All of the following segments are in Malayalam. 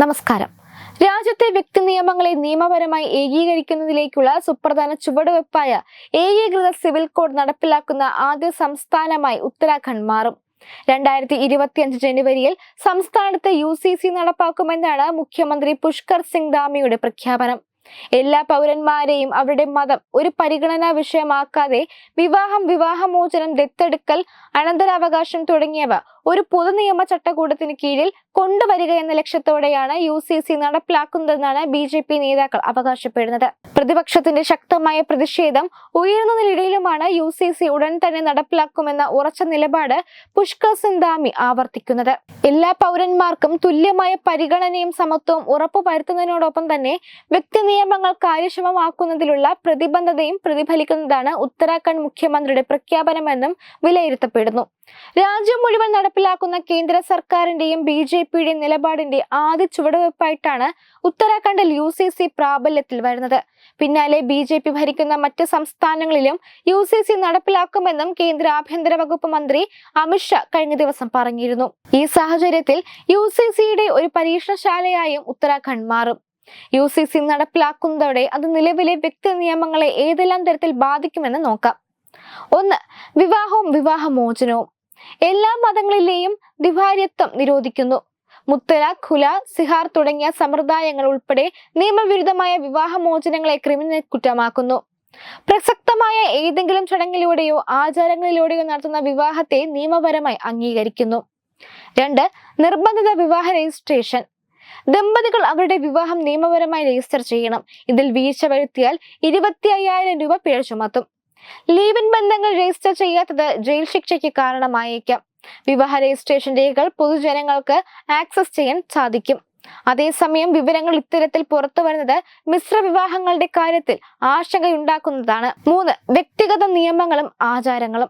നമസ്കാരം. രാജ്യത്തെ വ്യക്തി നിയമങ്ങളെ നിയമപരമായി ഏകീകരിക്കുന്നതിലേക്കുള്ള സുപ്രധാന ചുവടുവെപ്പായ ഏകീകൃത സിവിൽ കോഡ് നടപ്പിലാക്കുന്ന ആദ്യ സംസ്ഥാനമായി ഉത്തരാഖണ്ഡ് മാറും. രണ്ടായിരത്തി ഇരുപത്തിയഞ്ച് ജനുവരിയിൽ സംസ്ഥാനത്ത് യു സി സി നടപ്പാക്കുമെന്നാണ് മുഖ്യമന്ത്രി പുഷ്കർ സിംഗ് ധാമിയുടെ പ്രഖ്യാപനം. എല്ലാ പൗരന്മാരെയും അവരുടെ മതം ഒരു പരിഗണനാ വിഷയമാക്കാതെ വിവാഹം വിവാഹമോചനം ദത്തെടുക്കൽ അനന്തരാവകാശം തുടങ്ങിയവ ഒരു പൊതു നിയമ ചട്ടക്കൂടത്തിന് കീഴിൽ കൊണ്ടുവരിക എന്ന ലക്ഷ്യത്തോടെയാണ് യു സി സി നടപ്പിലാക്കുന്നതെന്നാണ് ബി ജെ പി നേതാക്കൾ അവകാശപ്പെടുന്നത്. പ്രതിപക്ഷത്തിന്റെ ശക്തമായ പ്രതിഷേധം ഉയർന്നതിനിടയിലുമാണ് യു സി സി ഉടൻ തന്നെ നടപ്പിലാക്കുമെന്ന ഉറച്ച നിലപാട് പുഷ്കർ സിന്ദാമി ആവർത്തിക്കുന്നത്. എല്ലാ പൗരന്മാർക്കും തുല്യമായ പരിഗണനയും സമത്വവും ഉറപ്പുവരുത്തുന്നതിനോടൊപ്പം തന്നെ വ്യക്തി നിയമങ്ങൾ കാര്യക്ഷമമാക്കുന്നതിലുള്ള പ്രതിബദ്ധതയും പ്രതിഫലിക്കുന്നതാണ് ഉത്തരാഖണ്ഡ് മുഖ്യമന്ത്രിയുടെ പ്രഖ്യാപനമെന്നും വിലയിരുത്തപ്പെടുന്നു. രാജ്യം മുഴുവൻ നടപ്പിലാക്കുന്ന കേന്ദ്ര സർക്കാരിന്റെയും ബി ജെ പിയുടെയും നിലപാടിന്റെ ആദ്യ ചുവടുവയ്പായിട്ടാണ് ഉത്തരാഖണ്ഡിൽ യു സി സി പ്രാബല്യത്തിൽ വരുന്നത്. പിന്നാലെ ബി ജെ പി ഭരിക്കുന്ന മറ്റ് സംസ്ഥാനങ്ങളിലും യു സി സി നടപ്പിലാക്കുമെന്നും കേന്ദ്ര ആഭ്യന്തര വകുപ്പ് മന്ത്രി അമിത്ഷാ കഴിഞ്ഞ ദിവസം പറഞ്ഞിരുന്നു. ഈ സാഹചര്യത്തിൽ യു സി സിയുടെ ഒരു പരീക്ഷണശാലയായും ഉത്തരാഖണ്ഡ് മാറും. യു സി സി നടപ്പിലാക്കുന്നതോടെ അത് നിലവിലെ വ്യക്തി നിയമങ്ങളെ ഏതെല്ലാം തരത്തിൽ ബാധിക്കുമെന്ന് നോക്കാം. ഒന്ന് വിവാഹവും വിവാഹമോചനവും. എല്ലാ മതങ്ങളിലെയും ദിവാര്യത്വം നിരോധിക്കുന്നു. മുത്തല ഖുല സിഹാർ തുടങ്ങിയ സമ്പ്രദായങ്ങൾ ഉൾപ്പെടെ നിയമവിരുദ്ധമായ വിവാഹമോചനങ്ങളെ ക്രിമിനൽ കുറ്റമാക്കുന്നു. പ്രസക്തമായ ഏതെങ്കിലും ചടങ്ങിലൂടെയോ ആചാരങ്ങളിലൂടെയോ നടത്തുന്ന വിവാഹത്തെ നിയമപരമായി അംഗീകരിക്കുന്നു. രണ്ട് നിർബന്ധിത വിവാഹ രജിസ്ട്രേഷൻ. ദമ്പതികൾ അവരുടെ വിവാഹം നിയമപരമായി രജിസ്റ്റർ ചെയ്യണം. ഇതിൽ വീഴ്ച വരുത്തിയാൽ ഇരുപത്തി അയ്യായിരം രൂപ പിഴ ചുമത്തും. ലീവിൻ ബന്ധങ്ങൾ രജിസ്റ്റർ ചെയ്യാത്തത് ജയിൽ ശിക്ഷയ്ക്ക് കാരണമായേക്കാം. വിവാഹ രജിസ്ട്രേഷൻ രേഖകൾ പൊതുജനങ്ങൾക്ക് ആക്സസ് ചെയ്യാൻ സാധിക്കും. അതേസമയം വിവരങ്ങൾ ഇത്തരത്തിൽ പുറത്തു വരുന്നത് മിശ്ര വിവാഹങ്ങളുടെ കാര്യത്തിൽ ആശങ്കയുണ്ടാക്കുന്നതാണ്. മൂന്ന് വ്യക്തിഗത നിയമങ്ങളും ആചാരങ്ങളും.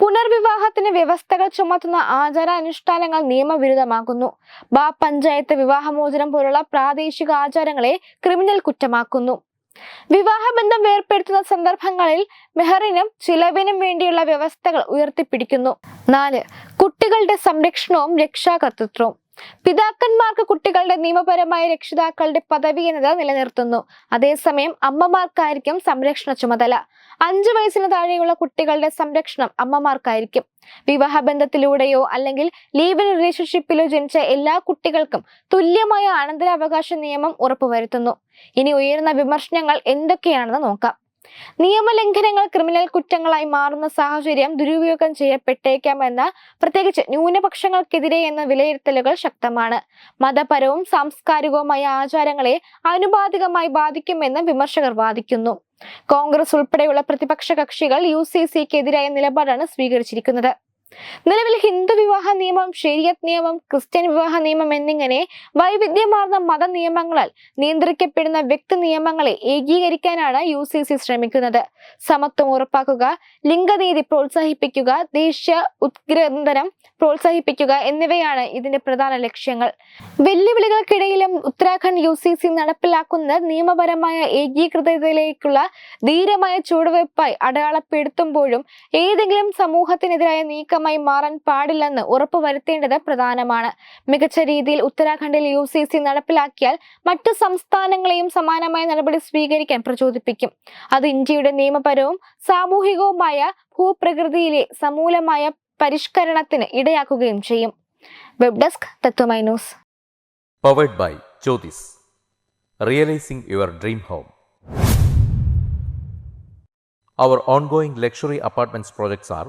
പുനർവിവാഹത്തിന് വ്യവസ്ഥകൾ ചുമത്തുന്ന ആചാരാനുഷ്ഠാനങ്ങൾ നിയമവിരുദ്ധമാക്കുന്നു. ബാ പഞ്ചായത്ത് വിവാഹമോചനം പോലുള്ള പ്രാദേശിക ആചാരങ്ങളെ ക്രിമിനൽ കുറ്റമാക്കുന്നു. വിവാഹബന്ധം വേർപ്പെടുത്തുന്ന സന്ദർഭങ്ങളിൽ മെഹറിനും ചിലവിനും വേണ്ടിയുള്ള വ്യവസ്ഥകൾ ഉയർത്തിപ്പിടിക്കുന്നു. നാല് കുട്ടികളുടെ സംരക്ഷണവും രക്ഷാകർത്തൃത്വവും കുട്ടികളുടെ നിയമപരമായ രക്ഷിതാക്കളുടെ പദവി എന്നത് നിലനിർത്തുന്നു. അതേസമയം അമ്മമാർക്കായിരിക്കും സംരക്ഷണ ചുമതല. അഞ്ചു വയസ്സിന് താഴെയുള്ള കുട്ടികളുടെ സംരക്ഷണം അമ്മമാർക്കായിരിക്കും. വിവാഹബന്ധത്തിലൂടെയോ അല്ലെങ്കിൽ ലീവ് ഇൻ റിലേഷൻഷിപ്പിലോ ജനിച്ച എല്ലാ കുട്ടികൾക്കും തുല്യമായ അനന്തരാവകാശ നിയമം ഉറപ്പുവരുത്തുന്നു. ഇനി ഉയർന്ന വിമർശനങ്ങൾ എന്തൊക്കെയാണെന്ന് നോക്കാം. നിയമലംഘനങ്ങൾ ക്രിമിനൽ കുറ്റങ്ങളായി മാറുന്ന സാഹചര്യം ദുരുപയോഗം ചെയ്യപ്പെട്ടേക്കാമെന്ന പ്രത്യേകിച്ച് ന്യൂനപക്ഷങ്ങൾക്കെതിരെ എന്ന വിലയിരുത്തലുകൾ ശക്തമാണ്. മതപരവും സാംസ്കാരികവുമായ ആചാരങ്ങളെ അനുപാതികമായി ബാധിക്കുമെന്ന് വിമർശകർ വാദിക്കുന്നു. കോൺഗ്രസ് ഉൾപ്പെടെയുള്ള പ്രതിപക്ഷ കക്ഷികൾ യു സി സിക്കെതിരായ നിലപാടാണ് സ്വീകരിച്ചിരിക്കുന്നത്. നിലവിൽ ഹിന്ദു വിവാഹ നിയമം ഷെരിയത്ത് നിയമം ക്രിസ്ത്യൻ വിവാഹ നിയമം എന്നിങ്ങനെ വൈവിധ്യമാർന്ന മത നിയമങ്ങളാൽ നിയന്ത്രിക്കപ്പെടുന്ന വ്യക്തി നിയമങ്ങളെ ഏകീകരിക്കാനാണ് യു സി സി ശ്രമിക്കുന്നത്. സമത്വം ഉറപ്പാക്കുക ലിംഗനീതി പ്രോത്സാഹിപ്പിക്കുക ദേശീയ ഉത്ഗ്രന്ഥനം പ്രോത്സാഹിപ്പിക്കുക എന്നിവയാണ് ഇതിന്റെ പ്രധാന ലക്ഷ്യങ്ങൾ. വെല്ലുവിളികൾക്കിടയിലും ഉത്തരാഖണ്ഡ് യു സി സി നടപ്പിലാക്കുന്ന നിയമപരമായ ഏകീകൃതയിലേക്കുള്ള ധീരമായ ചുവടുവയ്പായി അടയാളപ്പെടുത്തുമ്പോഴും ഏതെങ്കിലും സമൂഹത്തിനെതിരായ നീക്കമായി മാറാൻ പാടില്ലെന്ന് ഉറപ്പുവരുത്തേണ്ടത് പ്രധാനമാണ് മികച്ച രീതിയിൽ ഉത്തരാഖണ്ഡിൽ യു സി സി നടപ്പിലാക്കിയാൽ മറ്റു സംസ്ഥാനങ്ങളെയും സമാനമായ നടപടി സ്വീകരിക്കാൻ പ്രചോദിപ്പിക്കും അത് ഇന്ത്യയുടെ നിയമപരവും സാമൂഹികവുമായ ഭൂപ്രകൃതിയിലെ സമൂലമായ പരിഷ്കരണത്തിന് ഇടയാക്കുകയും ചെയ്യും web desk Tatwamayi news powered by Jyotis. Realising your dream home. Our ongoing luxury apartments projects are